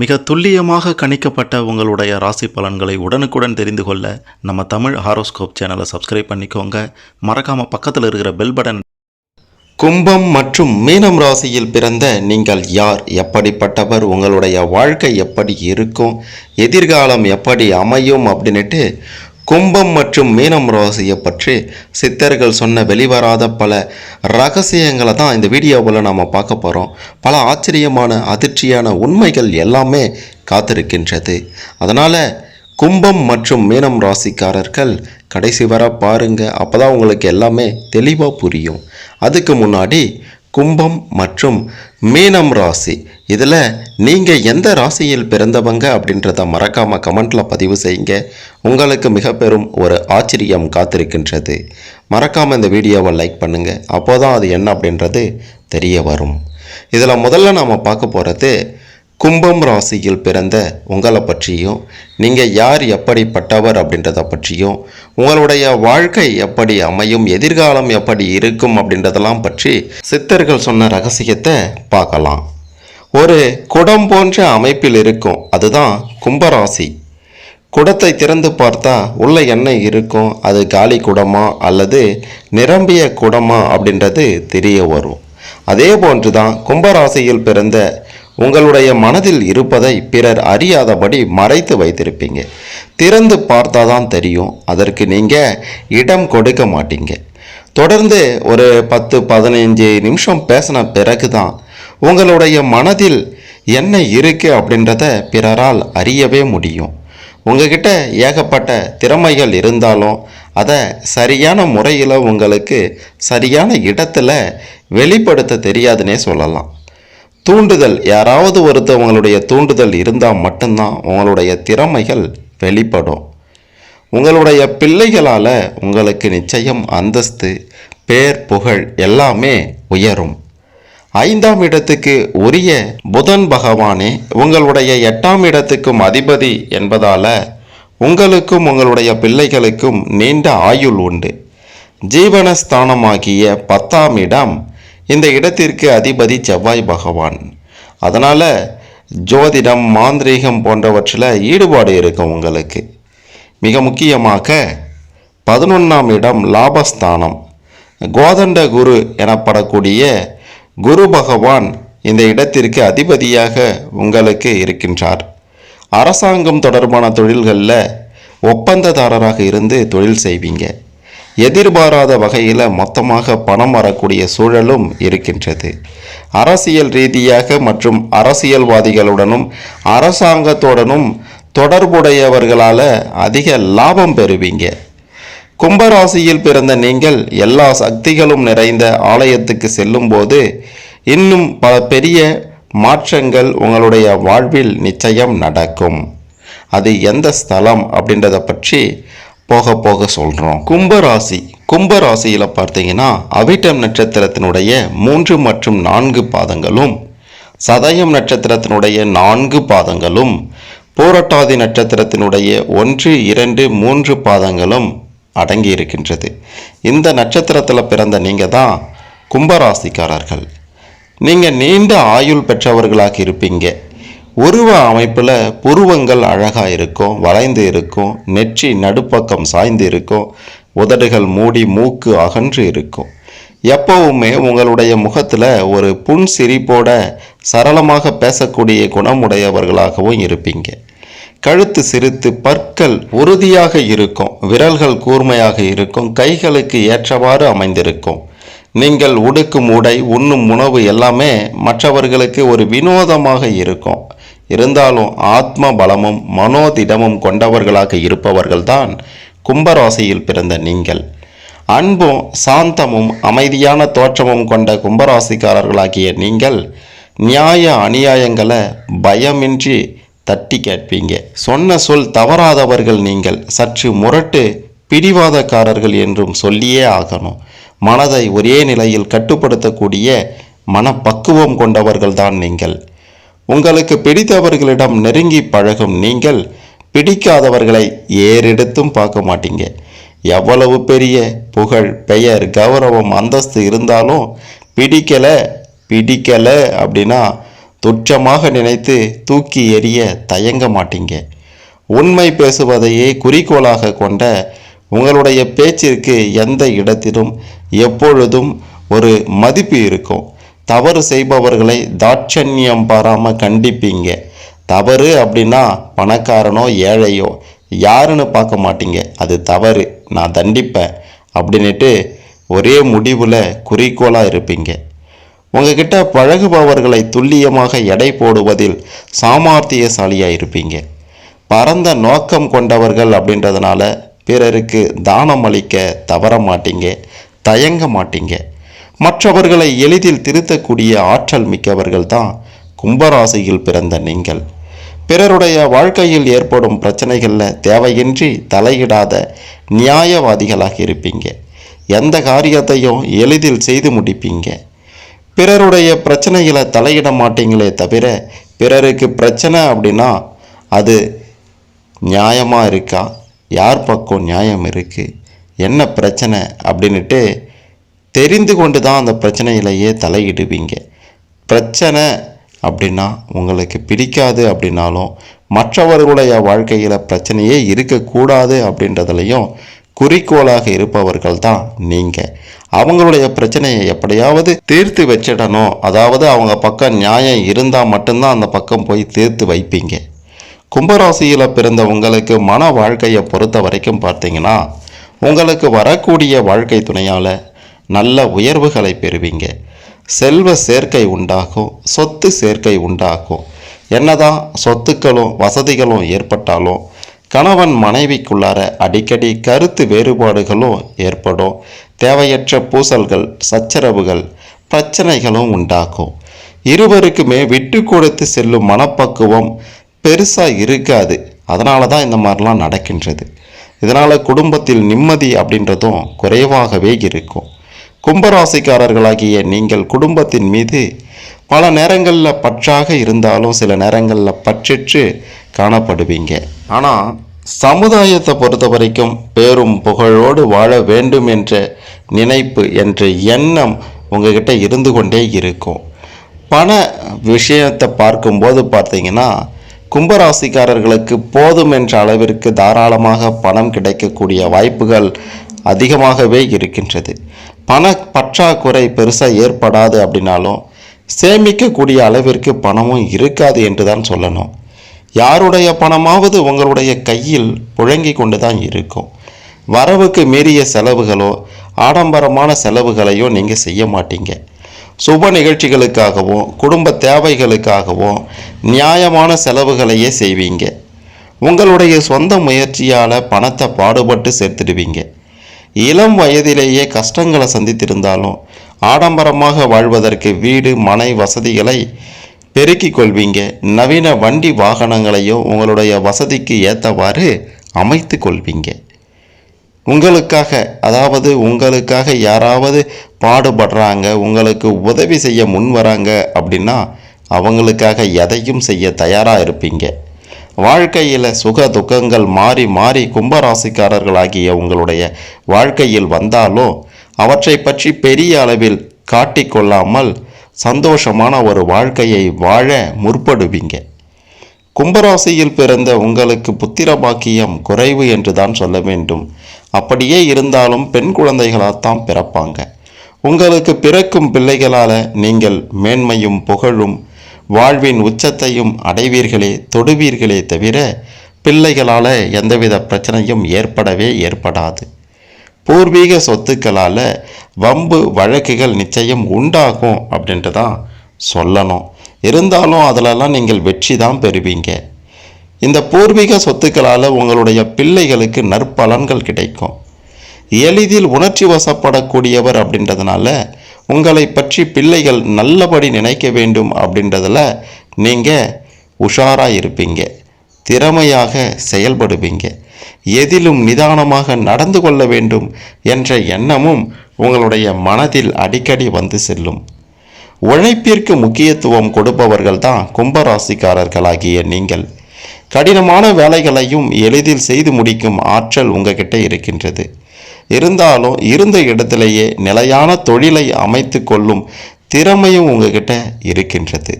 மிக துல்லியமாக கணிக்கப்பட்ட உங்களுடைய ராசி பலன்களை உடனுக்குடன் தெரிந்து கொள்ள நம்ம தமிழ் ஹாரோஸ்கோப் சேனலை சப்ஸ்கிரைப் பண்ணிக்கோங்க. மறக்காமல் பக்கத்தில் இருக்கிற பெல் பட்டன் கும்பம் மற்றும் மீனம் ராசியில் பிறந்த நீங்கள் யார்? எப்படிப்பட்டவர்? உங்களுடைய வாழ்க்கை எப்படி இருக்கும்? எதிர்காலம் எப்படி அமையும்? அப்படின்னுட்டு கும்பம் மற்றும் மீனம் ராசியை பற்றி சித்தர்கள் சொன்ன வெளிவராத பல ரகசியங்களை தான் இந்த வீடியோவில் நாம் பார்க்க போகிறோம் பல ஆச்சரியமான அதிர்ச்சியான உண்மைகள் எல்லாமே காத்திருக்கின்றது. அதனால் கும்பம் மற்றும் மீனம் ராசிக்காரர்கள் கடைசி வர பாருங்கள் அப்போ தான் உங்களுக்கு எல்லாமே தெளிவாக புரியும். அதுக்கு முன்னாடி கும்பம் மற்றும் மீனம் ராசி. இதில் நீங்கள் எந்த ராசியில் பிறந்தவங்க அப்படின்றத மறக்காமல் கமெண்ட்டில் பதிவு செய்யுங்க. உங்களுக்கு மிக பெரும் ஒரு ஆச்சரியம் காத்திருக்கின்றது. மறக்காமல் இந்த வீடியோவை லைக் பண்ணுங்கள் அப்போ தான் அது என்ன அப்படின்றது தெரிய வரும். இதில் முதல்ல நாம் பார்க்க போகிறது கும்பம் ராசியில் பிறந்த உங்களை பற்றியும் நீங்கள் யார் எப்படிப்பட்டவர் அப்படின்றத பற்றியும் உங்களுடைய வாழ்க்கை எப்படி அமையும் எதிர்காலம் எப்படி இருக்கும் அப்படின்றதெல்லாம் பற்றி சித்தர்கள் சொன்ன ரகசியத்தை பார்க்கலாம். ஒரு குடம் போன்ற அமைப்பில் இருக்கும் அதுதான் கும்பராசி. குடத்தை திறந்து பார்த்தா உள்ள என்ன இருக்கும் அது காலி குடமா அல்லது நிரம்பிய குடமா அப்படின்றது தெரிய வரும். அதே போன்று தான் கும்பராசியில் பிறந்த உங்களுடைய மனதில் இருப்பதை பிறர் அறியாதபடி மறைத்து வைத்திருப்பீங்க. திறந்து பார்த்தா தான் தெரியும். அதற்கு நீங்கள் இடம் கொடுக்க மாட்டீங்க. தொடர்ந்து ஒரு பத்து பதினைஞ்சு நிமிஷம் பேசின பிறகு தான் உங்களுடைய மனதில் என்ன இருக்குது அப்படின்றத பிறரால் அறியவே முடியும். உங்ககிட்ட ஏகப்பட்ட திறமைகள் இருந்தாலும் அதை சரியான முறையில் உங்களுக்கு சரியான இடத்துல வெளிப்படுத்த தெரியாதுன்னே சொல்லலாம். தூண்டுதல். யாராவது ஒருத்தவங்களுடைய தூண்டுதல் இருந்தால் மட்டும்தான் உங்களுடைய திறமைகள் வெளிப்படும். உங்களுடைய பிள்ளைகளால் உங்களுக்கு நிச்சயம் அந்தஸ்து பேர் புகழ் எல்லாமே உயரும். ஐந்தாம் இடத்துக்கு உரிய புதன் பகவானே உங்களுடைய எட்டாம் இடத்துக்கும் அதிபதி என்பதால் உங்களுக்கும் உங்களுடைய பிள்ளைகளுக்கும் நீண்ட ஆயுள் உண்டு. ஜீவனஸ்தானமாகிய பத்தாம் இடம் இந்த இடத்திற்கு அதிபதி செவ்வாய் பகவான். அதனால் ஜோதிடம் மாந்திரீகம் போன்றவற்றில் ஈடுபாடு இருக்கும் உங்களுக்கு. மிக முக்கியமாக பதினொன்றாம் இடம் லாபஸ்தானம். கோதண்ட குரு எனப்படக்கூடிய குரு பகவான் இந்த இடத்திற்கு அதிபதியாக உங்களுக்கு இருக்கின்றார். அரசாங்கம் தொடர்பான தொழில்களில் ஒப்பந்ததாரராக இருந்து தொழில் செய்வீங்க. எதிர்பாராத வகையில் மொத்தமாக பணம் வரக்கூடிய சூழலும் இருக்கின்றது. அரசியல் ரீதியாக மற்றும் அரசியல்வாதிகளுடனும் அரசாங்கத்துடனும் தொடர்புடையவர்களால் அதிக லாபம் பெறுவீங்க. கும்பராசியில் பிறந்த நீங்கள் எல்லா சக்திகளும் நிறைந்த ஆலயத்துக்கு செல்லும்போது இன்னும் பல பெரிய மாற்றங்கள் உங்களுடைய வாழ்வில் நிச்சயம் நடக்கும். அது எந்த ஸ்தலம் அப்படின்றத பற்றி போக போக சொல்கிறோம் கும்பராசி. கும்பராசியில் பார்த்தீங்கன்னா அவிட்டம் நட்சத்திரத்தினுடைய மூன்று மற்றும் நான்கு பாதங்களும் சதயம் நட்சத்திரத்தினுடைய நான்கு பாதங்களும் பூரட்டாதி நட்சத்திரத்தினுடைய ஒன்று இரண்டு மூன்று பாதங்களும் அடங்கி இருக்கின்றது. இந்த நட்சத்திரத்தில் பிறந்த நீங்கள் தான் கும்பராசிக்காரர்கள். நீங்கள் நீண்ட ஆயுள் பெற்றவர்களாக இருப்பீங்க. உருவ அமைப்பில் புருவங்கள் அழகாக இருக்கும் வளைந்து இருக்கும் நெற்றி நடுப்பக்கம் சாய்ந்து இருக்கும் உதடுகள் மூடி மூக்கு அகன்று இருக்கும். எப்பவுமே உங்களுடைய முகத்தில் ஒரு புன் சிரிப்போட சரளமாக பேசக்கூடிய குணமுடையவர்களாகவும் இருப்பீங்க. கழுத்து சிரித்து பற்கள் உறுதியாக இருக்கும் விரல்கள் கூர்மையாக இருக்கும் கைகளுக்கு ஏற்றவாறு அமைந்திருக்கும். நீங்கள் உடுக்கும் உடை உண்ணும் உணவு எல்லாமே மற்றவர்களுக்கு ஒரு வினோதமாக இருக்கும். இருந்தாலும் ஆத்ம பலமும் மனோதிடமும் கொண்டவர்களாக இருப்பவர்கள்தான் கும்பராசியில் பிறந்த நீங்கள். அன்பும் சாந்தமும் அமைதியான தோற்றமும் கொண்ட கும்பராசிக்காரர்களாகிய நீங்கள் நியாய அநியாயங்களை பயமின்றி தட்டி கேட்பீங்க. சொன்ன சொல் தவறாதவர்கள் நீங்கள் சற்று முரட்டு பிடிவாதக்காரர்கள் என்றும் சொல்லியே ஆகணும். மனதை ஒரே நிலையில் கட்டுப்படுத்தக்கூடிய மனப்பக்குவம் கொண்டவர்கள்தான் நீங்கள். உங்களுக்கு பிடித்தவர்களிடம் நெருங்கி பழகும் நீங்கள் பிடிக்காதவர்களை ஏறெடுத்தும் பார்க்க மாட்டீங்க. எவ்வளவு பெரிய புகழ் பெயர் கௌரவம் அந்தஸ்து இருந்தாலும் பிடிக்கலை பிடிக்கலை அப்படின்னா துச்சமாக நினைத்து தூக்கி எறிய தயங்க மாட்டீங்க. உண்மை பேசுவதையே குறிக்கோளாக கொண்ட உங்களுடைய பேச்சிற்கு எந்த இடத்திலும் எப்பொழுதும் ஒரு மதிப்பு இருக்கும். தவறு செய்பவர்களை தாட்சண்யம் பாராமல் கண்டிப்பீங்க. தவறு அப்படின்னா பணக்காரனோ ஏழையோ யாருன்னு பார்க்க மாட்டீங்க. அது தவறு. நான் தண்டிப்பேன். அப்படின்னுட்டு ஒரே முடிவில் குறிக்கோளாக இருப்பீங்க. உங்ககிட்ட பழகுபவர்களை துல்லியமாக எடை போடுவதில் சாமர்த்தியசாலியாக இருப்பீங்க. பரந்த நோக்கம் கொண்டவர்கள் அப்படின்றதுனால பிறருக்கு தானம் அளிக்க தவற மாட்டீங்க. தயங்க மாட்டீங்க. மற்றவர்களை எளிதில் திருத்தக்கூடிய ஆற்றல் மிக்கவர்கள் தான் கும்பராசியில் பிறந்த நீங்கள். பிறருடைய வாழ்க்கையில் ஏற்படும் பிரச்சனைகளில் தேவையின்றி தலையிடாத நியாயவாதிகளாக இருப்பீங்க. எந்த காரியத்தையும் எளிதில் செய்து முடிப்பீங்க. பிறருடைய பிரச்சனைகளை தலையிட மாட்டீங்களே தவிர பிறருக்கு பிரச்சனை அப்படின்னா அது நியாயமாக இருக்கா? யார் பக்கம் நியாயம் இருக்குது என்ன பிரச்சனை? அப்படின்ட்டு தெரிந்து கொண்டு தான் அந்த பிரச்சனையிலேயே தலையிடுவீங்க. பிரச்சனை அப்படின்னா உங்களுக்கு பிடிக்காது அப்படின்னாலும் மற்றவர்களுடைய வாழ்க்கையில் பிரச்சனையே இருக்கக்கூடாது அப்படின்றதுலையும் குறிக்கோளாக இருப்பவர்கள் தான் நீங்கள் அவங்களுடைய பிரச்சனையை எப்படியாவது தீர்த்து வச்சிடணும். அதாவது அவங்க பக்கம் நியாயம் இருந்தால் மட்டும்தான் அந்த பக்கம் போய் தீர்த்து வைப்பீங்க. கும்பராசியில் பிறந்த உங்களுக்கு மன வாழ்க்கையை பொறுத்த வரைக்கும் பார்த்தீங்கன்னா உங்களுக்கு வரக்கூடிய வாழ்க்கை துணையால் நல்ல உயர்வுகளை பெறுவீங்க. செல்வ சேர்க்கை உண்டாகும் சொத்து சேர்க்கை உண்டாகும். என்னதான் சொத்துக்களும் வசதிகளும் ஏற்பட்டாலும் கணவன் மனைவிக்குள்ளார அடிக்கடி கருத்து வேறுபாடுகளும் ஏற்படும். தேவையற்ற பூசல்கள் சச்சரவுகள் பிரச்சனைகளும் உண்டாகும். இருவருக்குமே விட்டு கொடுத்து செல்லும் மனப்பக்குவம் பெருசாக இருக்காது. அதனால தான் இந்த மாதிரிலாம் நடக்கின்றது. இதனால் குடும்பத்தில் நிம்மதி அப்படின்றதும் குறைவாகவே இருக்கும். கும்பராசிக்காரர்களாகிய நீங்கள் குடும்பத்தின் மீது பல நேரங்களில் பற்றாக இருந்தாலும் சில நேரங்களில் பற்றிற்று காணப்படுவீங்க. ஆனால் சமுதாயத்தை பொறுத்த வரைக்கும் பேரும் புகழோடு வாழ வேண்டும் என்ற நினைப்பு என்ற எண்ணம் உங்ககிட்ட இருந்து கொண்டே இருக்கும். பண விஷயத்தை பார்க்கும்போது பார்த்தீங்கன்னா கும்பராசிக்காரர்களுக்கு போதும் என்ற அளவிற்கு தாராளமாக பணம் கிடைக்கக்கூடிய வாய்ப்புகள் அதிகமாகவே இருக்கின்றது. பண பற்றாக்குறை பெருசாக ஏற்படாது அப்படின்னாலும் சேமிக்கக்கூடிய அளவிற்கு பணமும் இருக்காது என்று தான் சொல்லணும். யாருடைய பணமாவது உங்களுடைய கையில் புழங்கி கொண்டு தான் இருக்கும். வரவுக்கு மீறிய செலவுகளோ ஆடம்பரமான செலவுகளையோ நீங்கள் செய்ய மாட்டீங்க. சுப நிகழ்ச்சிகளுக்காகவும் குடும்ப தேவைகளுக்காகவும் நியாயமான செலவுகளையே செய்வீங்க. உங்களுடைய சொந்த முயற்சியால் பணத்தை பாடுபட்டு சேர்த்துடுவீங்க. இளம் வயதிலேயே கஷ்டங்களை சந்தித்திருந்தாலும் ஆடம்பரமாக வாழ்வதற்கு வீடு மனை வசதிகளை பெருக்கிக் கொள்வீங்க. நவீன வண்டி வாகனங்களையும் உங்களுடைய வசதிக்கு ஏற்றவாறு அமைத்து கொள்வீங்க. உங்களுக்காக அதாவது உங்களுக்காக யாராவது பாடுபடுறாங்க உங்களுக்கு உதவி செய்ய முன் வராங்க அப்படின்னா அவங்களுக்காக எதையும் செய்ய தயாராக இருப்பீங்க. வாழ்க்கையில் சுக துக்கங்கள் மாறி மாறி கும்பராசிக்காரர்களாகிய உங்களுடைய வாழ்க்கையில் வந்தாலும் அவற்றை பற்றி பெரிய அளவில் காட்டிக்கொள்ளாமல் சந்தோஷமான ஒரு வாழ்க்கையை வாழ முற்படுவீங்க. கும்பராசியில் பிறந்த உங்களுக்கு புத்திர பாக்கியம் குறைவு என்று தான் சொல்ல வேண்டும். அப்படியே இருந்தாலும் பெண் குழந்தைகளாகத்தான் பிறப்பாங்க. உங்களுக்கு பிறக்கும் பிள்ளைகளால் நீங்கள் மேன்மையும் புகழும் வாழ்வின் உச்சத்தையும் அடைவீர்களே தொடுவீர்களே தவிர பிள்ளைகளால் எந்தவித பிரச்சனையும் ஏற்படவே ஏற்படாது. பூர்வீக சொத்துக்களால் வம்பு வழக்குகள் நிச்சயம் உண்டாகும் அப்படின்ட்டு தான் சொல்லணும். இருந்தாலும் அதிலெல்லாம் நீங்கள் வெற்றி தான் பெறுவீங்க. இந்த பூர்வீக சொத்துக்களால் உங்களுடைய பிள்ளைகளுக்கு நற்பலன்கள் கிடைக்கும். எளிதில் உணர்ச்சி வசப்படக்கூடியவர் அப்படின்றதுனால உங்களை பற்றி பிள்ளைகள் நல்லபடி நினைக்க வேண்டும் அப்படின்றதுல நீங்கள் உஷாராக இருப்பீங்க. திறமையாக செயல்படுவீங்க. எதிலும் நிதானமாக நடந்து கொள்ள வேண்டும் என்ற எண்ணமும் உங்களுடைய மனதில் அடிக்கடி வந்து செல்லும். உழைப்பிற்கு முக்கியத்துவம் கொடுப்பவர்கள் தான் கும்பராசிக்காரர்களாகிய நீங்கள். கடினமான வேலைகளையும் எளிதில் செய்து முடிக்கும் ஆற்றல் உங்ககிட்ட இருக்கின்றது. இருந்தாலும் இருந்த இடத்திலேயே நிலையான தொழிலை அமைத்து கொள்ளும் திறமையும் உங்ககிட்ட இருக்கின்றது.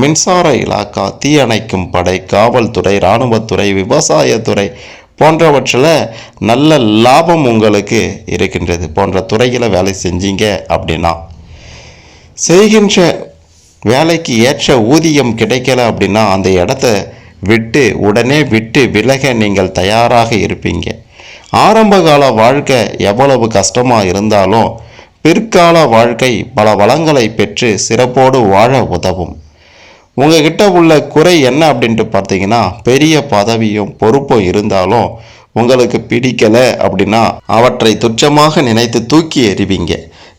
மின்சார இலாக்கா தீயணைக்கும் படை காவல்துறை இராணுவத்துறை விவசாயத்துறை போன்றவற்றில் நல்ல லாபம் உங்களுக்கு இருக்கின்றது. போன்ற துறையில் வேலை செஞ்சீங்க அப்படின்னா செய்கின்ற வேலைக்கு ஏற்ற ஊதியம் கிடைக்கல அப்படின்னா அந்த இடத்த விட்டு உடனே விட்டு விலக நீங்கள் தயாராக இருப்பீங்க. ஆரம்பகால வாழ்க்கை எவ்வளவு கஷ்டமாக இருந்தாலும் பிற்கால வாழ்க்கை பல வளங்களை பெற்று சிறப்போடு வாழ உதவும். உங்ககிட்ட உள்ள குறை என்ன அப்படின்ட்டு பார்த்தீங்கன்னா பெரிய பதவியும் பொறுப்பும் இருந்தாலும் உங்களுக்கு பிடிக்கலை அப்படின்னா அவற்றை துச்சமாக நினைத்து தூக்கி எறிவீங்க.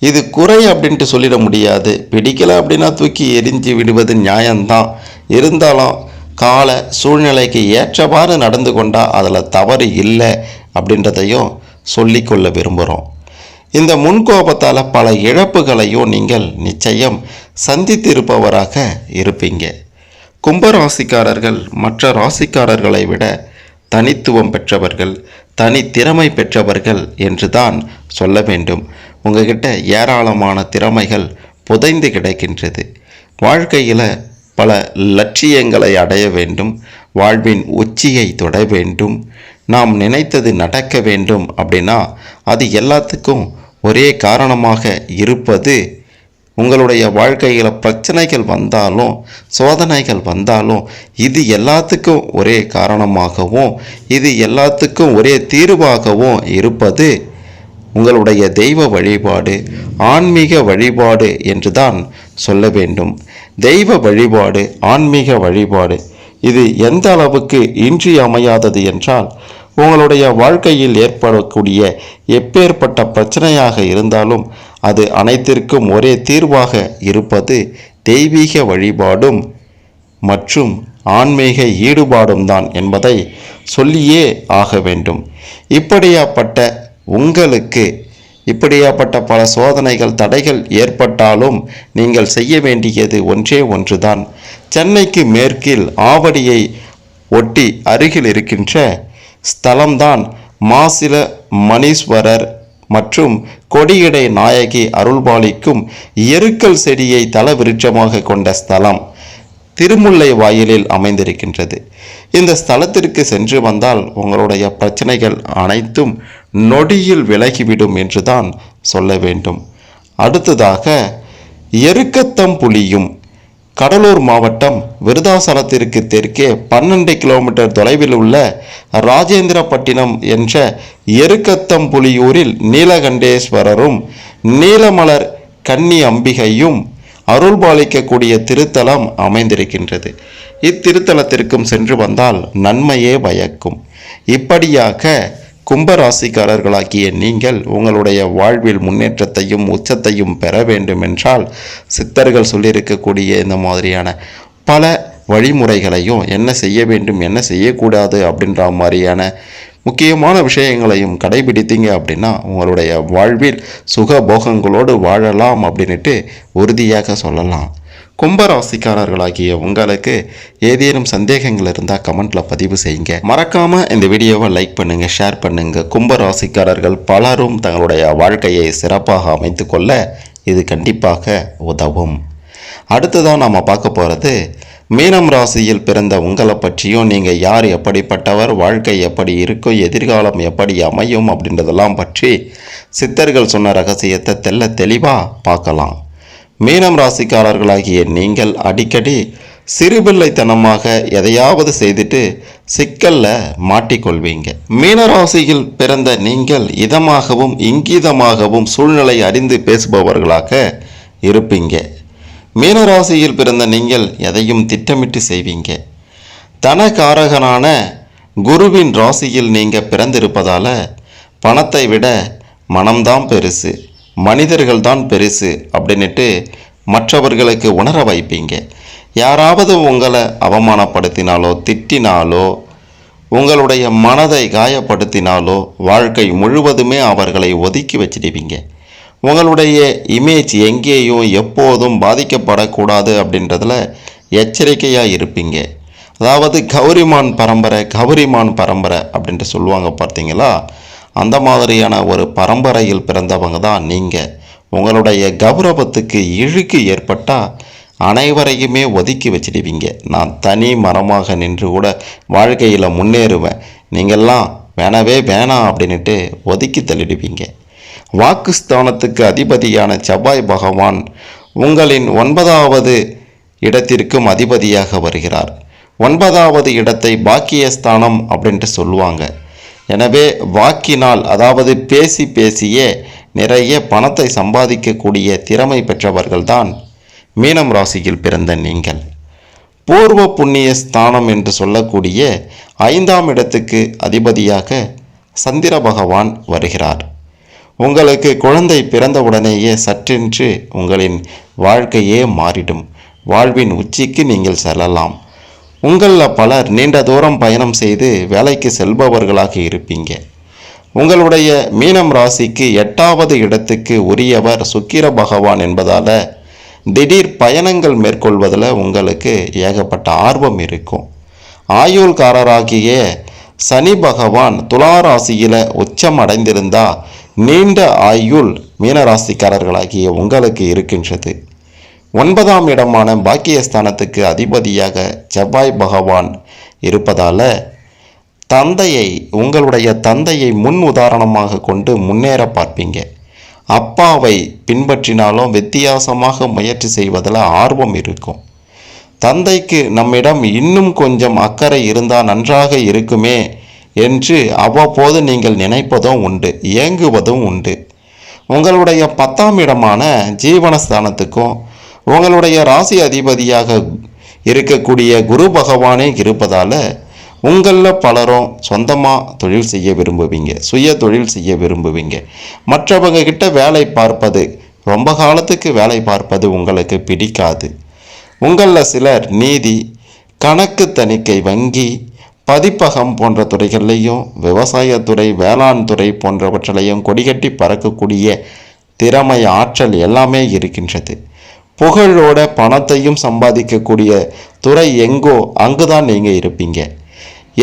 இது குறை அப்படின்ட்டு சொல்லிட முடியாது. பிடிக்கலை அப்படின்னா தூக்கி எரிஞ்சு விடுவது நியாயம்தான். இருந்தாலும் கால சூழ்நிலைக்கு ஏற்றவாறு நடந்து கொண்டால் அதில் தவறு இல்லை அப்படின்றதையும் சொல்லிக்கொள்ள விரும்புகிறோம் இந்த முன்கோபத்தால் பல இழப்புகளையும் நீங்கள் நிச்சயம் சந்தித்திருப்பவராக இருப்பீங்க. கும்பராசிக்காரர்கள் மற்ற ராசிக்காரர்களை விட தனித்துவம் பெற்றவர்கள் தனித்திறமை பெற்றவர்கள் என்று தான் சொல்ல வேண்டும். உங்ககிட்ட ஏராளமான திறமைகள் புதைந்து கிடைக்கின்றது. வாழ்க்கையில் பல லட்சியங்களை அடைய வேண்டும் வாழ்வின் உச்சியை தொட வேண்டும் நாம் நினைத்தது நடக்க வேண்டும் அப்படின்னா அது எல்லாத்துக்கும் ஒரே காரணமாக இருப்பது உங்களுடைய வாழ்க்கையில் பிரச்சனைகள் வந்தாலும் சோதனைகள் வந்தாலும் இது எல்லாத்துக்கும் ஒரே காரணமாகவும் இது எல்லாத்துக்கும் ஒரே தீர்வாகவும் இருப்பது உங்களுடைய தெய்வ வழிபாடு ஆன்மீக வழிபாடு என்று தான் சொல்ல வேண்டும். தெய்வ வழிபாடு ஆன்மீக வழிபாடு. இது எந்த அளவுக்கு இன்றியமையாதது என்றால் உங்களுடைய வாழ்க்கையில் ஏற்படக்கூடிய எப்பேற்பட்ட பிரச்சனையாக இருந்தாலும் அது அனைத்திற்கும் ஒரே தீர்வாக இருப்பது தெய்வீக வழிபாடும் மற்றும் ஆன்மீக ஈடுபாடும் தான் என்பதை சொல்லியே ஆக வேண்டும். இப்படியாப்பட்ட உங்களுக்கு இப்படியாப்பட்ட பல சோதனைகள் தடைகள் ஏற்பட்டாலும் நீங்கள் செய்ய வேண்டியது ஒன்றே ஒன்றுதான். சென்னைக்கு மேற்கில் ஆவடியை ஒட்டி அருகில் இருக்கின்ற ஸ்தலம்தான் மாசில மணீஸ்வரர் மற்றும் கொடியடை நாயகி அருள்பாலிக்கும் எருக்கல் செடியை தலவிருட்சமாக கொண்ட ஸ்தலம் திருமுல்லை வாயிலில் அமைந்திருக்கின்றது. இந்த ஸ்தலத்திற்கு சென்று வந்தால் உங்களுடைய பிரச்சனைகள் அனைத்தும் நொடியில் விலகிவிடும் என்றுதான் சொல்ல வேண்டும். அடுத்ததாக எருக்கத்தம் புலியும் கடலூர் மாவட்டம் விருதாசலத்திற்கு தெற்கே பன்னெண்டு கிலோமீட்டர் தொலைவில் உள்ள ராஜேந்திரப்பட்டினம் என்ற எருக்கத்தம் புலியூரில் நீலகண்டேஸ்வரரும் நீலமலர் கன்னி அம்பிகையும் அருள்பாலிக்கக்கூடிய திருத்தலம் அமைந்திருக்கின்றது. இத்திருத்தலத்திற்கும் சென்று வந்தால் நன்மையே பயக்கும் இப்படியாக கும்பராசிக்காரர்களாகிய நீங்கள் உங்களுடைய வாழ்வில் முன்னேற்றத்தையும் உச்சத்தையும் பெற வேண்டுமென்றால் சித்தர்கள் சொல்லியிருக்கக்கூடிய இந்த மாதிரியான பல வழிமுறைகளையும் என்ன செய்ய வேண்டும் என்ன செய்யக்கூடாது அப்படின்ற மாதிரியான முக்கியமான விஷயங்களையும் கடைபிடித்தீங்க அப்படின்னா உங்களுடைய வாழ்வில் சுகபோகங்களோடு வாழலாம் அப்படின்ட்டு உறுதியாக சொல்லலாம். கும்பராசிக்காரர்களாகிய உங்களுக்கு ஏதேனும் சந்தேகங்கள் இருந்தால் கமெண்ட்டில் பதிவு செய்யுங்க. மறக்காமல் இந்த வீடியோவை லைக் பண்ணுங்கள் ஷேர் பண்ணுங்கள் கும்பராசிக்காரர்கள் பலரும் தங்களுடைய வாழ்க்கையை சிறப்பாக அமைத்து கொள்ள இது கண்டிப்பாக உதவும். அடுத்ததாக நாம் பார்க்க போகிறது மீனம் ராசியில் பிறந்த உங்களை பற்றியும் நீங்கள் யார் எப்படிப்பட்டவர் வாழ்க்கை எப்படி இருக்கும் எதிர்காலம் எப்படி அமையும் அப்படின்றதெல்லாம் பற்றி சித்தர்கள் சொன்ன ரகசியத்தை தெல்ல தெளிவாக பார்க்கலாம். மீனம் ராசிக்காரர்களாகிய நீங்கள் அடிக்கடி சிறுபிள்ளைத்தனமாக எதையாவது செய்துட்டு சிக்கலில் மாட்டிக்கொள்வீங்க. மீனராசியில் பிறந்த நீங்கள் இதமாகவும் இங்கீதமாகவும் சூழ்நிலை அறிந்து பேசுபவர்களாக இருப்பீங்க. மீனராசியில் பிறந்த நீங்கள் எதையும் திட்டமிட்டு செய்வீங்க. தனகாரகனான குருவின் ராசியில் நீங்கள் பிறந்திருப்பதால் பணத்தை விட மனம்தான் பெருசு. மனிதர்கள்தான் பெருசு அப்படின்னுட்டு மற்றவர்களுக்கு உணர வைப்பீங்க. யாராவது உங்களை அவமானப்படுத்தினாலோ திட்டினாலோ உங்களுடைய மனதை காயப்படுத்தினாலோ வாழ்க்கை முழுவதுமே அவர்களை ஒதுக்கி வச்சிடுவீங்க. உங்களுடைய இமேஜ் எங்கேயும் எப்போதும் பாதிக்கப்படக்கூடாது அப்படின்றதில் எச்சரிக்கையாக இருப்பீங்க. அதாவது கௌரிமான் பரம்பரை கௌரிமான் பரம்பரை அப்படின்ட்டு சொல்லுவாங்க பார்த்தீங்களா? அந்த மாதிரியான ஒரு பரம்பரையில் பிறந்தவங்க தான் நீங்கள் உங்களுடைய கௌரவத்துக்கு இழுக்கு ஏற்பட்டால் அனைவரையுமே ஒதுக்கி வச்சிடுவீங்க. நான் தனி மரமாக நின்று கூட வாழ்க்கையில் முன்னேறுவேன். நீங்கள்லாம் வேணவே வேணாம் அப்படின்ட்டு ஒதுக்கி தள்ளிடுவீங்க. வாக்குஸ்தானத்துக்கு அதிபதியான செவ்வாய் பகவான் உங்களின் ஒன்பதாவது இடத்திற்கும் அதிபதியாக வருகிறார். ஒன்பதாவது இடத்தை பாக்கியஸ்தானம் அப்படின்ட்டு சொல்லுவாங்க. எனவே வாக்கினால் அதாவது பேசி பேசியே நிறைய பணத்தை சம்பாதிக்கக்கூடிய திறமை பெற்றவர்கள்தான் மீனம் ராசியில் பிறந்த நீங்கள். பூர்வ புண்ணிய ஸ்தானம் என்று சொல்லக்கூடிய ஐந்தாம் இடத்துக்கு அதிபதியாக சந்திர பகவான் வருகிறார். உங்களுக்கு குழந்தை பிறந்தவுடனேயே சற்றென்று உங்களின் வாழ்க்கையே மாறிடும். வாழ்வின் உச்சிக்கு நீங்கள் செல்லலாம். உங்களில் பலர் நீண்ட தூரம் பயணம் செய்து வேலைக்கு செல்பவர்களாக இருப்பீங்க. உங்களுடைய மீனம் ராசிக்கு எட்டாவது இடத்துக்கு உரியவர் சுக்கிர பகவான் என்பதால் திடீர் பயணங்கள் மேற்கொள்வதில் உங்களுக்கு ஏகப்பட்ட ஆர்வம் இருக்கும். ஆயுள்காரராகிய சனி பகவான் துலா ராசியில் உச்சம் அடைந்திருந்தால் நீண்ட ஆயுள் மீனராசிக்காரர்களாகிய உங்களுக்கு இருக்கின்றது. ஒன்பதாம் இடமான பாக்கியஸ்தானத்துக்கு அதிபதியாக செவ்வாய் பகவான் இருப்பதால் தந்தையை உங்களுடைய தந்தையை முன் உதாரணமாக கொண்டு முன்னேற பார்ப்பீங்க. அப்பாவை பின்பற்றினாலும் வித்தியாசமாக முயற்சி செய்வதில் ஆர்வம் இருக்கும். தந்தைக்கு நம்மிடம் இன்னும் கொஞ்சம் அக்கறை இருந்தால் நன்றாக இருக்குமே என்று அவ்வப்போது நீங்கள் நினைப்பதும் உண்டு ஏங்குவதும் உண்டு. உங்களுடைய பத்தாம் இடமான ஜீவனஸ்தானத்துக்கும் உங்களுடைய ராசி அதிபதியாக இருக்கக்கூடிய குரு பகவானே இருப்பதால் உங்களில் பலரும் சொந்தமாக தொழில் செய்ய விரும்புவீங்க சுய தொழில் செய்ய விரும்புவீங்க. மற்றவங்க கிட்ட வேலை பார்ப்பது ரொம்ப காலத்துக்கு வேலை பார்ப்பது உங்களுக்கு பிடிக்காது. உங்களில் சிலர் நீதி கணக்கு தணிக்கை வங்கி பதிப்பகம் போன்ற துறைகள்லையும் விவசாயத்துறை வேளாண் துறை போன்றவற்றிலையும் கொடிகட்டி பறக்கக்கூடிய திறமை ஆற்றல் எல்லாமே இருக்கின்றது. புகழோட பணத்தையும் சம்பாதிக்கக்கூடிய துறை எங்கோ அங்குதான் நீங்கள் இருப்பீங்க.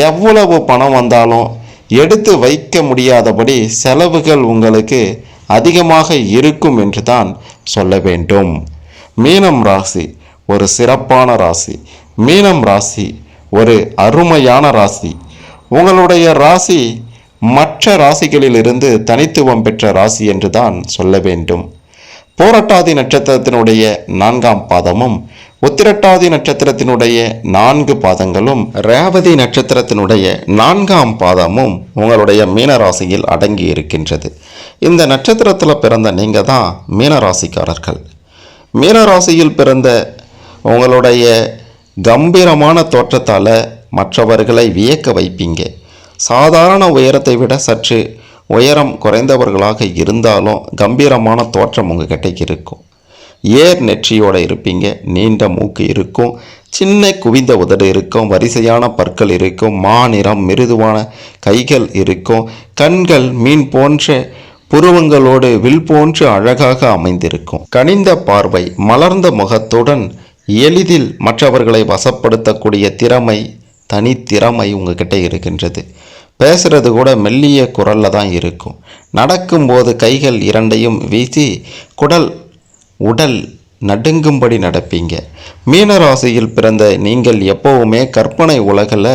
எவ்வளவு பணம் வந்தாலும் எடுத்து வைக்க முடியாதபடி செலவுகள் உங்களுக்கு அதிகமாக இருக்கும் என்று தான் சொல்ல வேண்டும். மீனம் ராசி ஒரு சிறப்பான ராசி. மீனம் ராசி ஒரு அருமையான ராசி. உங்களுடைய ராசி மற்ற ராசிகளிலிருந்து தனித்துவம் பெற்ற ராசி என்று தான் சொல்ல வேண்டும். போராட்டாதி நட்சத்திரத்தினுடைய நான்காம் பாதமும் உத்திரட்டாதி நட்சத்திரத்தினுடைய நான்கு பாதங்களும் ரேவதி நட்சத்திரத்தினுடைய நான்காம் பாதமும் உங்களுடைய மீனராசியில் அடங்கி இருக்கின்றது. இந்த நட்சத்திரத்தில் பிறந்த நீங்கள் தான் மீனராசிக்காரர்கள். மீனராசியில் பிறந்த உங்களுடைய கம்பீரமான தோற்றத்தால் மற்றவர்களை வியக்க வைப்பீங்க. சாதாரண உயரத்தை விட சற்று உயரம் குறைந்தவர்களாக இருந்தாலும் கம்பீரமான தோற்றம் உங்ககிட்ட இருக்கும். ஏர் நெற்றியோடு இருப்பீங்க நீண்ட மூக்கு இருக்கும் சின்ன குவிந்த உதடு இருக்கும் வரிசையான பற்கள் இருக்கும் மாநிறம் மிருதுவான கைகள் இருக்கும் கண்கள் மீன் போன்ற புருவங்களோடு வில் போன்று அழகாக அமைந்திருக்கும். கனிந்த பார்வை மலர்ந்த முகத்துடன் எளிதில் மற்றவர்களை வசப்படுத்தக்கூடிய திறமை தனித்திறமை உங்ககிட்ட இருக்கின்றது. பேசுறது கூட மெல்லிய குரல்ல தான் இருக்கும். நடக்கும்போது கைகள் இரண்டையும் வீசி குடல் உடல் நடுங்கும்படி நடப்பீங்க. மீனராசியில் பிறந்த நீங்கள் எப்போவுமே கற்பனை உலகில்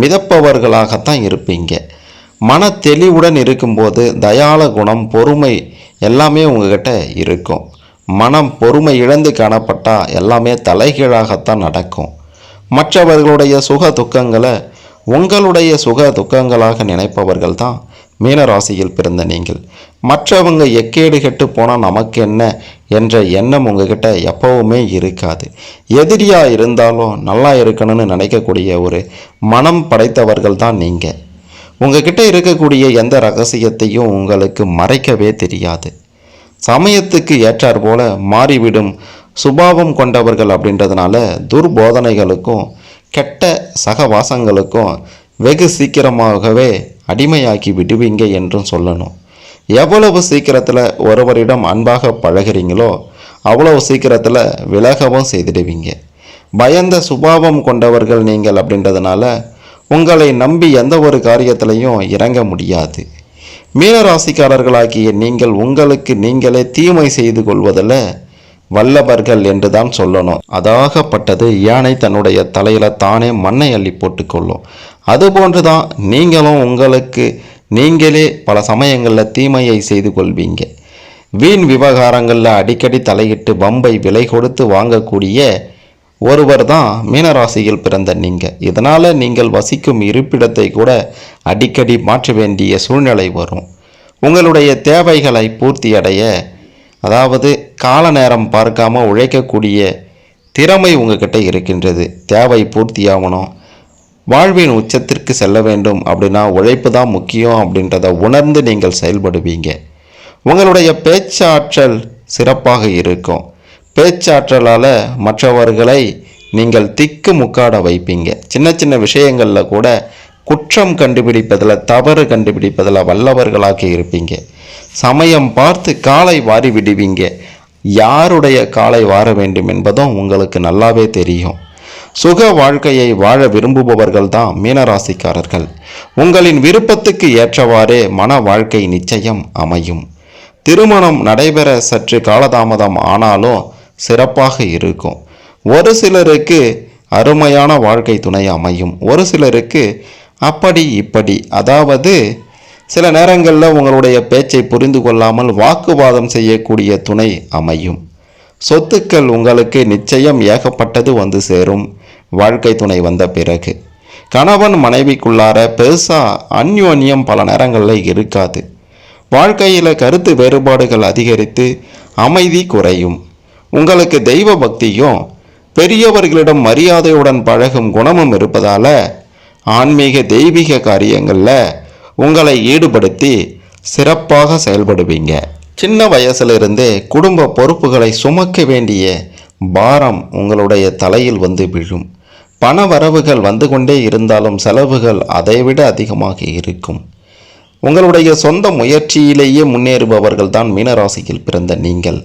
மிதப்பவர்களாகத்தான் இருப்பீங்க. மன தெளிவுடன் இருக்கும்போது தயால குணம் பொறுமை எல்லாமே உங்ககிட்ட இருக்கும். மனம் பொறுமை இழந்து காணப்பட்டால் எல்லாமே தலைகீழாகத்தான் நடக்கும். மற்றவர்களுடைய சுக துக்கங்களை உங்களுடைய சுக துக்கங்களாக நினைப்பவர்கள் தான் மீனராசியில் பிறந்த நீங்கள். மற்றவங்க எக்கேடு கெட்டு போனால் நமக்கு என்ன என்ற எண்ணம் உங்ககிட்ட எப்பவுமே இருக்காது. எதிரியாக இருந்தாலும் நல்லா இருக்கணும்னு நினைக்கக்கூடிய ஒரு மனம் படைத்தவர்கள் தான் நீங்கள் உங்ககிட்ட இருக்கக்கூடிய எந்த ரகசியத்தையும் உங்களுக்கு மறைக்கவே தெரியாது. சமயத்துக்கு ஏற்றாற்போல மாறிவிடும் சுபாவம் கொண்டவர்கள் அப்படின்றதுனால துர்போதனைகளுக்கும் கெட்ட சகவாசங்களுக்கும் வெகு சீக்கிரமாகவே அடிமையாக்கி விடுவீங்க என்றும் சொல்லணும். எவ்வளவு சீக்கிரத்தில் ஒருவரிடம் அன்பாக பழகிறீங்களோ அவ்வளவு சீக்கிரத்தில் விலகவும் செய்திடுவீங்க. பயந்த சுபாவம் கொண்டவர்கள் நீங்கள் அப்படின்றதுனால உங்களை நம்பி எந்த ஒரு காரியத்திலையும் இறங்க முடியாது. மீனராசிக்காரர்களாகிய நீங்கள் உங்களுக்கு நீங்களே தீமை செய்து கொள்வதில் வல்லவர்கள் என்று தான் சொல்லணும். அதாகப்பட்டது யானை தன்னுடைய தலையில தானே மண்ணை அள்ளி போட்டுக்கொள்ளும். அதுபோன்று தான் நீங்களும் உங்களுக்கு நீங்களே பல சமயங்களில் தீமையை செய்து கொள்வீங்க. வீண் விவகாரங்களில் அடிக்கடி தலையிட்டு பம்பை விலை கொடுத்து வாங்கக்கூடிய ஒருவர் தான் மீனராசியில் பிறந்த நீங்கள் இதனால் நீங்கள் வசிக்கும் இருப்பிடத்தை கூட அடிக்கடி மாற்ற வேண்டிய சூழ்நிலை வரும். உங்களுடைய தேவைகளை பூர்த்தி அடைய அதாவது கால நேரம் பார்க்காம உழைக்கக்கூடிய திறமை உங்ககிட்ட இருக்கின்றது. தேவை பூர்த்தியாகணும். வாழ்வின் உச்சத்திற்கு செல்ல வேண்டும் அப்படின்னா உழைப்பு தான் முக்கியம் அப்படின்றத உணர்ந்து நீங்கள் செயல்படுவீங்க. உங்களுடைய பேச்சாற்றல் சிறப்பாக இருக்கும். பேச்சாற்றலால் மற்றவர்களை நீங்கள் திக்கு முக்காட வைப்பீங்க. சின்ன சின்ன விஷயங்களில் கூட குற்றம் கண்டுபிடிப்பதில் தவறு கண்டுபிடிப்பதில் வல்லவர்களாக இருப்பீங்க. சமயம் பார்த்து காலை வாரி விடுவீங்க. யாருடைய காலை வார வேண்டும் என்பதும் உங்களுக்கு நல்லாவே தெரியும். சுக வாழ்க்கையை வாழ விரும்புபவர்கள் தான் மீனராசிக்காரர்கள். உங்களின் விருப்பத்துக்கு ஏற்றவாறே மன வாழ்க்கை நிச்சயம் அமையும். திருமணம் நடைபெற சற்று காலதாமதம் ஆனாலும் சிறப்பாக இருக்கும். ஒரு சிலருக்கு அருமையான வாழ்க்கை துணை அமையும். ஒரு சிலருக்கு அப்படி இப்படி அதாவது சில நேரங்களில் உங்களுடைய பேச்சை புரிந்து கொள்ளாமல் வாக்குவாதம் செய்யக்கூடிய துணை அமையும். சொத்துக்கள் உங்களுக்கு நிச்சயம் ஏகப்பட்டது வந்து சேரும். வாழ்க்கை துணை வந்த பிறகு. கணவன் மனைவிக்குள்ளார பெருசாக அந்யோன்யம் பல நேரங்களில் இருக்காது. வாழ்க்கையில் கருத்து வேறுபாடுகள் அதிகரித்து அமைதி குறையும். உங்களுக்கு தெய்வ பக்தியும் பெரியவர்களிடம் மரியாதையுடன் பழகும் குணமும் இருப்பதால் ஆன்மீக தெய்வீக காரியங்களில் உங்களை ஈடுபடுத்தி சிறப்பாக செயல்படுவீங்க. சின்ன வயசிலிருந்தே குடும்ப பொறுப்புகளை சுமக்க வேண்டிய பாரம் உங்களுடைய தலையில் வந்து விழும். பண வரவுகள் வந்து கொண்டே இருந்தாலும் செலவுகள் அதைவிட அதிகமாக இருக்கும். உங்களுடைய சொந்த முயற்சியிலேயே முன்னேறுபவர்கள் தான் மீனராசியில் பிறந்த நீங்கள்.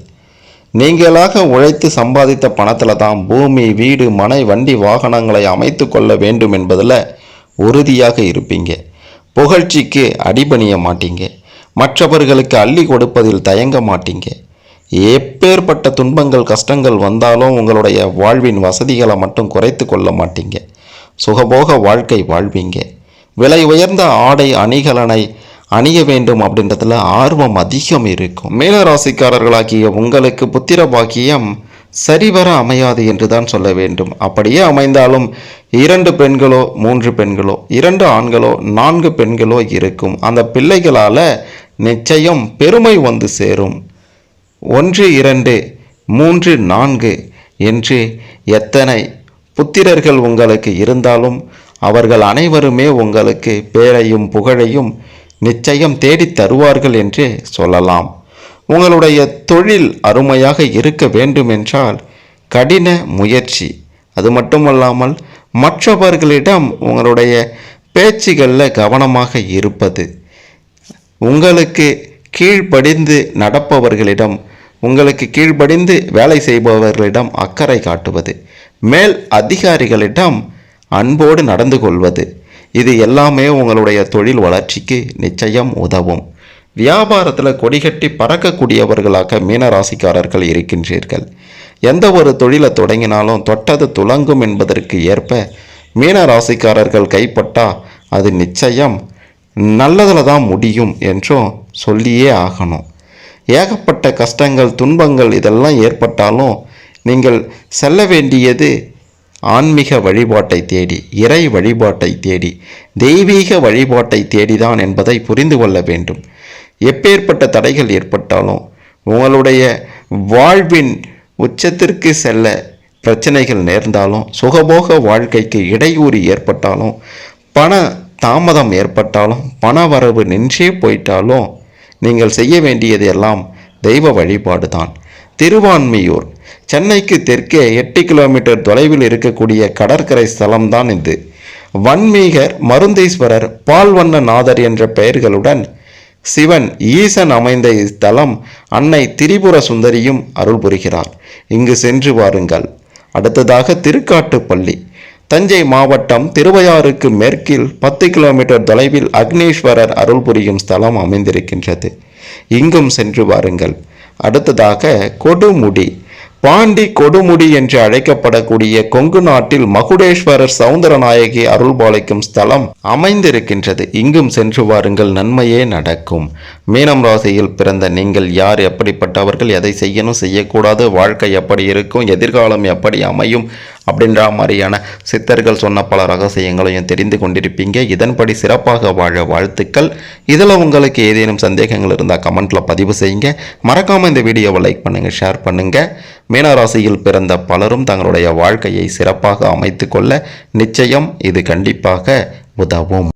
நீங்களாக உழைத்து சம்பாதித்த பணத்தில் தான் பூமி வீடு மனை வண்டி வாகனங்களை அமைத்து கொள்ள வேண்டும் என்பதில் உறுதியாக இருப்பீங்க. புகழ்ச்சிக்கு அடிபணிய மாட்டீங்க. மற்றவர்களுக்கு அள்ளி கொடுப்பதில் தயங்க மாட்டீங்க. எப்பேற்பட்ட துன்பங்கள் கஷ்டங்கள் வந்தாலும் உங்களுடைய வாழ்வின் வசதிகளை மட்டும் குறைத்து கொள்ள மாட்டீங்க. சுகபோக வாழ்க்கை வாழ்வீங்க. விலை உயர்ந்த ஆடை அணிகலனை அணிய வேண்டும் அப்படின்றதுல ஆர்வம் அதிகம் இருக்கும். மேலராசிக்காரர்களாகிய உங்களுக்கு புத்திர பாக்கியம் சரிவர அமையாது என்று தான் சொல்ல வேண்டும். அப்படியே அமைந்தாலும் இரண்டு பெண்களோ மூன்று பெண்களோ இரண்டு ஆண்களோ நான்கு பெண்களோ இருக்கும். அந்த பிள்ளைகளால் நிச்சயம் பெருமை வந்து சேரும். ஒன்று இரண்டு மூன்று நான்கு என்று எத்தனை புத்திரர்கள் உங்களுக்கு இருந்தாலும் அவர்கள் அனைவருமே உங்களுக்கு பேரையும் புகழையும் நிச்சயம் தேடித் தருவார்கள் என்று சொல்லலாம். உங்களுடைய தொழில் அருமையாக இருக்க வேண்டுமென்றால் கடின முயற்சி. அது மட்டுமல்லாமல் மற்றவர்களிடம் உங்களுடைய பேச்சுகளில் கவனமாக இருப்பது. உங்களுக்கு கீழ்ப்படிந்து நடப்பவர்களிடம் உங்களுக்கு கீழ்ப்படிந்து வேலை செய்பவர்களிடம் அக்கறை காட்டுவது. மேல் அதிகாரிகளிடம் அன்போடு நடந்து கொள்வது. இது எல்லாமே உங்களுடைய தொழில் வளர்ச்சிக்கு நிச்சயம் உதவும். வியாபாரத்தில் கொடிகட்டி பறக்கக்கூடியவர்களாக மீனராசிக்காரர்கள் இருக்கின்றீர்கள். எந்த ஒரு தொழிலை தொடங்கினாலும் தொட்டது துலங்கும் என்பதற்கு ஏற்ப மீனராசிக்காரர்கள் கைப்பட்டால் அது நிச்சயம் நல்லதில் தான் முடியும் என்றும் சொல்லியே ஆகணும். ஏகப்பட்ட கஷ்டங்கள் துன்பங்கள் இதெல்லாம் ஏற்பட்டாலும் நீங்கள் செல்ல வேண்டியது ஆன்மீக வழிபாட்டை தேடி இறை வழிபாட்டை தேடி தெய்வீக வழிபாட்டை தேடிதான் என்பதை புரிந்து கொள்ள வேண்டும். எப்பேற்பட்ட தடைகள் ஏற்பட்டாலும் உங்களுடைய வாழ்வின் உச்சத்திற்கு செல்ல பிரச்சனைகள் நேர்ந்தாலும் சுகபோக வாழ்க்கைக்கு இடையூறு ஏற்பட்டாலும் பண தாமதம் ஏற்பட்டாலும் பண வரவு நின்றே போயிட்டாலும் நீங்கள் செய்ய வேண்டியது எல்லாம் தெய்வ வழிபாடு தான் திருவான்மியூர் சென்னைக்கு தெற்கே எட்டு கிலோமீட்டர் தொலைவில் இருக்கக்கூடிய கடற்கரை ஸ்தலம்தான் இது. வன்மீகர் மருந்தீஸ்வரர் பால்வண்ணநாதர் என்ற பெயர்களுடன் சிவன் ஈசன் அமைந்த இஸ்தலம் அன்னை திரிபுர சுந்தரியும் அருள் புரிகிறார். இங்கு சென்று வாருங்கள். அடுத்ததாக திருக்காட்டுப்பள்ளி. தஞ்சை மாவட்டம் திருவையாறுக்கு மேற்கில் பத்து கிலோமீட்டர் தொலைவில் அக்னீஸ்வரர் அருள் புரியும் ஸ்தலம் அமைந்திருக்கின்றது. இங்கும் சென்று வாருங்கள். அடுத்ததாக கொடுமுடி. பாண்டி கொடுமுடி என்று அழைக்கப்படக்கூடிய கொங்கு நாட்டில் மகுடேஸ்வரர் சவுந்தரநாயகி அருள்பாலிக்கும் ஸ்தலம் அமைந்திருக்கின்றது. இங்கும் சென்று வாருங்கள் நன்மையே நடக்கும். மீனம் ராசியில் பிறந்த நீங்கள் யார் எப்படிப்பட்டவர்கள் எதை செய்யணும் செய்யக்கூடாது வாழ்க்கை எப்படி இருக்கும் எதிர்காலம் எப்படி அமையும் அப்படின்ற மாதிரியான சித்தர்கள் சொன்ன பல ரகசியங்களையும் தெரிந்து கொண்டிருப்பீங்க. இதன்படி சிறப்பாக வாழ வாழ்த்துக்கள். இதில் உங்களுக்கு ஏதேனும் சந்தேகங்கள் இருந்தால் கமெண்ட்டில் பதிவு செய்யுங்க. மறக்காமல் இந்த வீடியோவை லைக் பண்ணுங்கள் ஷேர் பண்ணுங்கள் மீனராசியில் பிறந்த பலரும் தங்களுடைய வாழ்க்கையை சிறப்பாக அமைத்து கொள்ள நிச்சயம் இது கண்டிப்பாக உதவும்.